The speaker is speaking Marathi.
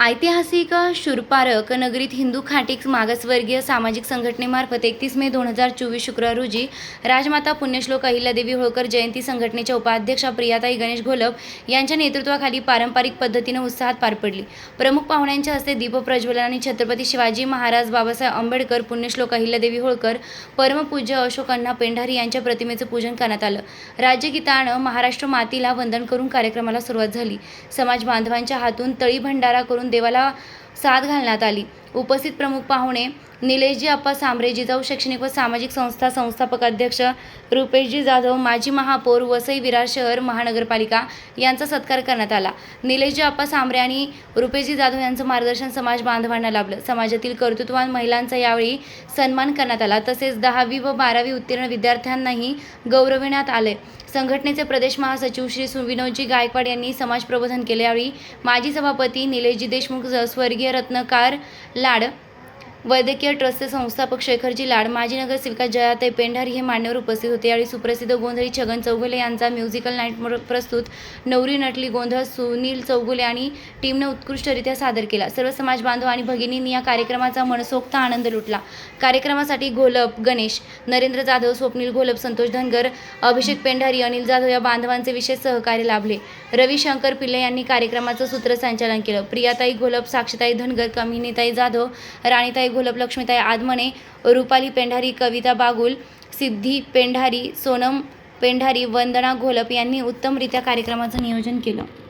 ऐतिहासिक शूरपारक नगरीत हिंदू खाटिक मागासवर्गीय सामाजिक संघटनेमार्फत एकतीस मे दोन हजार चोवीस शुक्रवार रोजी राजमाता पुण्यश्लोक अहिल्यादेवी होळकर जयंती संघटनेच्या उपाध्यक्षा प्रियाताई गणेश घोलप यांच्या नेतृत्वाखाली पारंपरिक पद्धतीनं उत्साहात पार पडली. प्रमुख पाहुण्यांच्या हस्ते दीपप्रज्वलन आणि छत्रपती शिवाजी महाराज बाबासाहेब आंबेडकर पुण्यश्लोक अहिल्यादेवी होळकर परमपूज्य अशोक अण्णा पेंढारी यांच्या प्रतिमेचं पूजन करण्यात आलं. राज्यगीतानं महाराष्ट्र मातीला वंदन करून कार्यक्रमाला सुरुवात झाली. समाज बांधवांच्या हातून तळी भंडारा करून देवाला साथ घालण्यात आली. उपस्थित प्रमुख पाहुणे निलेशजी अप्पा सांबरेजी जिजाऊ शैक्षणिक व सामाजिक संस्था संस्थापक अध्यक्ष रुपेशजी जाधव माजी महापौर वसई विरार शहर महानगरपालिका यांचा सत्कार करण्यात आला. निलेशजी अप्पा सांबरे आणि रुपेशजी जाधव यांचं मार्गदर्शन समाज बांधवांना लाभलं. समाजातील कर्तृत्ववान महिलांचा यावेळी सन्मान करण्यात आला. तसेच दहावी व बारावी उत्तीर्ण विद्यार्थ्यांनाही गौरविण्यात आले. संघटनेचे प्रदेश महासचिव श्री सुविनोजी गायकवाड यांनी समाज प्रबोधन केले यावेळी माजी सभापती निलेशजी देशमुख स्वर्गीय रत्नकार लाड वैद्यकीय ट्रस्टचे संस्थापक शेखरजी लाड माजी नगरसेविका जयाताई पेंढारी हे मान्यवर उपस्थित होते. यावेळी सुप्रसिद्ध गोंधळी छगन चौगुले यांचा म्युझिकल नाईट प्रस्तुत नवरी नटली गोंधळ सुनील चौगुले आणि टीमने उत्कृष्टरित्या सादर केला. सर्व समाज बांधव आणि भगिनींनी या कार्यक्रमाचा मनसोक्त आनंद लुटला. कार्यक्रमासाठी घोलप गणेश नरेंद्र जाधव स्वप्नील घोलप संतोष धनगर अभिषेक पेंढारी अनिल जाधव या बांधवांचे विशेष सहकार्य लाभले. रविशंकर पिल्ले यांनी कार्यक्रमाचं सूत्रसंचालन केलं. प्रियाताई घोलप साक्षीताई धनगर कमिनीताई जाधव राणीताई घोलप लक्ष्मीताई आदमणे रुपाली पेंढारी कविता बागुल सिद्धी पेंढारी सोनम पेंढारी वंदना घोलप यांनी उत्तमरित्या कार्यक्रमाचं नियोजन केलं.